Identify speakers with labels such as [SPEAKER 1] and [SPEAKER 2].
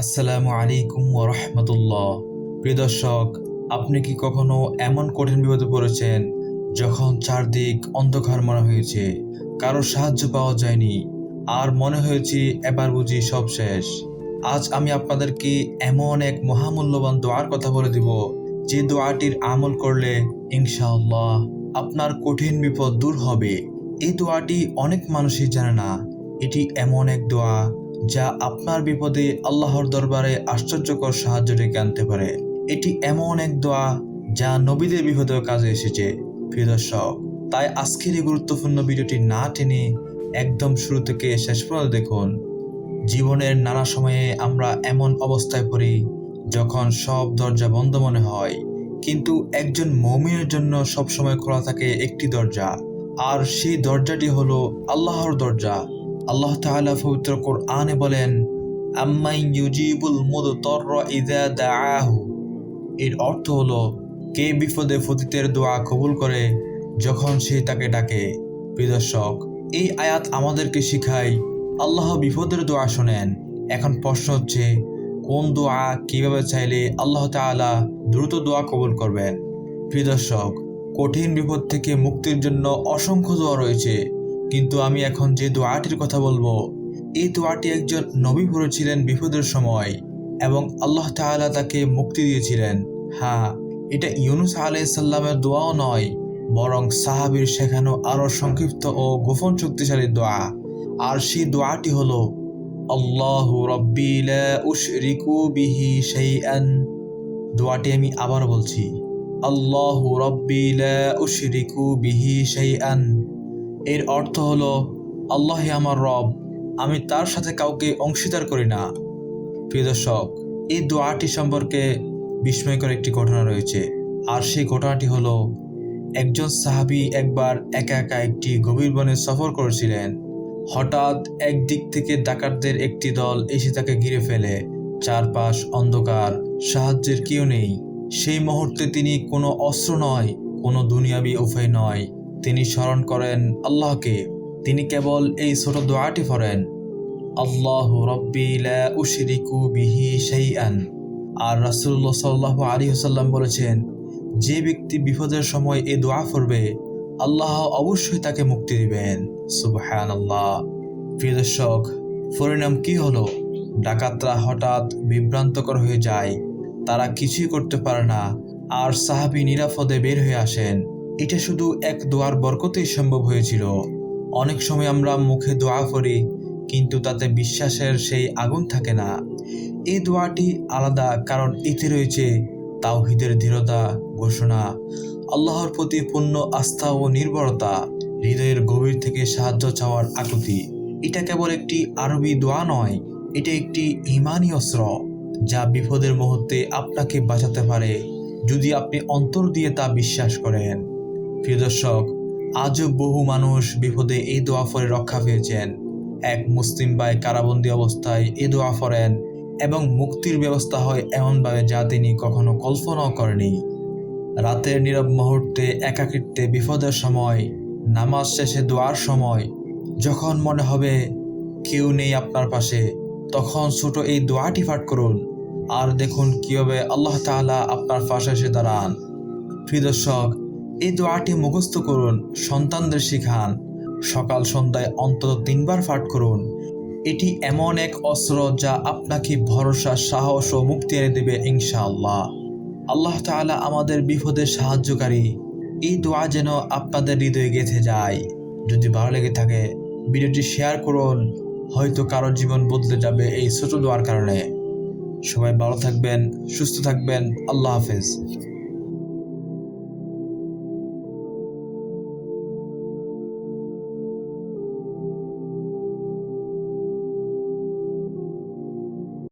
[SPEAKER 1] আসসালামু আলাইকুম ওরহমতুল্লাহ প্রিয় দর্শক, আপনি কি কখনো এমন কঠিন বিপদে পড়েছেন যখন চারদিক অন্ধকার মনে হয়েছে কারও সাহায্য পাওয়া যায়নি, আর মনে হয়েছে এবার বুঝি সব শেষ? আজ আমি আপনাদেরকে এমন এক মহামূল্যবান দোয়ার কথা বলে দিব, যে দোয়াটির আমল করলে ইনশাআল্লাহ আপনার কঠিন বিপদ দূর হবে। এই দোয়াটি অনেক মানুষই জানে না। এটি এমন এক দোয়া যা আপনার বিপদে আল্লাহর দরবারে আশ্চর্যকর সাহায্য ডেকে আনতে পারে। এটি এমন এক দোয়া যা নবীদের বিপদেও কাজে এসেছে। প্রিয় তাই আজকের এই গুরুত্বপূর্ণ ভিডিওটি না টেনে একদম শুরু থেকে শেষ পর্যন্ত দেখুন। জীবনের নানা সময়ে আমরা এমন অবস্থায় পড়ি যখন সব দরজা বন্ধ মনে হয়। কিন্তু একজন মমিনের জন্য সবসময় খোলা থাকে একটি দরজা। আর সেই দরজাটি হলো আল্লাহর দরজা। আল্লাহ তাআলা পবিত্র কোরআনে বলেন আম্মাই ইউজিবুল মুদতাররা ইযা দাআহু। এর অর্থ হলো, কে বিপদে ফতিতের দোয়া কবুল করে যখন সে তাকে ডাকে। প্রিয়দর্শক এই আয়াত আমাদেরকে শিখায়, আল্লাহ বিপদের দোয়া শোনেন। এখন প্রশ্ন হচ্ছে, কোন দোয়া কীভাবে চাইলে আল্লাহ তাআলা দ্রুত দোয়া কবুল করবেন? প্রিয় দর্শক, কঠিন বিপদ থেকে মুক্তির জন্য অসংখ্য দোয়া রয়েছে। কিন্তু আমি এখন যে দোয়াটির কথা বলব, এই দোয়াটি একজন নবী পড়েছিলেন বিপদের সময় এবং আল্লাহ তাআলা তাকে মুক্তি দিয়েছিলেন। হ্যাঁ এটা ইউনুস আলাইসাল্লামের দোয়াও নয়, বরং সাহাবীর শেখানো আরও সংক্ষিপ্ত ও গোপন শক্তিশালী দোয়া। আর সেই দোয়াটি হলো, আল্লাহ বিহি শাইআন। দোয়াটি আমি আবার বলছি, আল্লাহ রব্বি লা উশরিকু বিহি শাইআন। এর অর্থ হলো আল্লাহ আমার রব, আমি তার সাথে কাউকে অংশীদার করি না। প্রিয় দর্শক, এই দোয়াটি সম্পর্কে বিস্ময়কর একটি ঘটনা রয়েছে। আর সেই ঘটনাটি হলো, একজন সাহাবি একবার একা একা একটি গভীর বনে সফর করেছিলেন। হঠাৎ একদিক থেকে ডাকাতদের একটি দল এসে তাকে ঘিরে ফেলে। চারপাশ অন্ধকার, সাহায্যের কেউ নেই। সেই মুহূর্তে তিনি কোনো অস্ত্র নয়, কোনো দুনিয়াবি উপায় নয়। তিনি স্মরণ করেন আল্লাহকে। তিনি কেবল এই ছোট দোয়াটি পড়েন, আল্লাহ রব্বি উশরিকু বিহি শাইআন। আর রাসূলুল্লাহ সাল্লাল্লাহু আলী ওয়াসাল্লাম বলেছেন, যে ব্যক্তি বিপদের সময় এ দোয়া পড়বে, আল্লাহ অবশ্যই তাকে মুক্তি দিবেন। সুবহানাল্লাহ। প্রিয় দর্শক, পরিণাম কি হলো? ডাকাতরা হঠাৎ বিভ্রান্তকর হয়ে যায়। তারা কিছুই করতে পারে না, আর সাহাবি নিরাপদে বের হয়ে আসেন। এটা শুধু এক দোয়ার বরকতেই সম্ভব হয়েছিল। অনেক সময় আমরা মুখে দোয়া করি, কিন্তু তাতে বিশ্বাসের সেই আগুন থাকে না। এই দোয়াটি আলাদা কারণ এতে রয়েছে তাওহিদের দৃঢ়তা, ঘোষণা, আল্লাহর প্রতি পূর্ণ আস্থা ও নির্ভরতা, হৃদয়ের গভীর থেকে সাহায্য চাওয়ার আকুতি। এটা কেবল একটি আরবি দোয়া নয়, এটা একটি ইমানি অস্ত্র, যা বিপদের মুহূর্তে আপনাকে বাঁচাতে পারে, যদি আপনি অন্তর দিয়ে তা বিশ্বাস করেন। প্রিয় দর্শক, আজও বহু মানুষ বিপদে এই দোয়া ফরে রক্ষা পেয়েছেন। এক মুসলিম ভাই কারাবন্দী অবস্থায় এই দোয়া ফরেন এবং মুক্তির ব্যবস্থা হয় এমনভাবে যা তিনি কখনো কল্পনাও করেনি। রাতের নীরব মুহূর্তে, একাকিত্বে, বিপদের সময়, নামাজ শেষে দোয়ার সময়, যখন মনে হবে কেউ নেই আপনার পাশে, তখন ছোট এই দোয়াটি পাঠ করুন। আর দেখুন কীভাবে আল্লাহ তাআলা আপনার পাশে এসে দাঁড়ান। প্রিয় দর্শক এই দোয়াটি মুখস্থ করুন, সন্তানদের শিখান। সকাল সন্ধ্যায় অন্তত তিনবার পাঠ করুন। এটি এমন এক অস্ত্র যা আপনাকে ভরসা, সাহস ও মুক্তি এনে দেবে, ইনশাআল্লাহ। আল্লাহ তাআলা আমাদের বিপদে সাহায্যকারী। এই দোয়া যেন আপনাদের হৃদয়ে গেঁথে যায়। যদি ভালো লেগে থাকে, ভিডিওটি শেয়ার করুন। হয়তো কারও জীবন বদলে যাবে এই ছোট দোয়ার কারণে। সবাই ভালো থাকবেন, সুস্থ থাকবেন। আল্লাহ হাফেজ।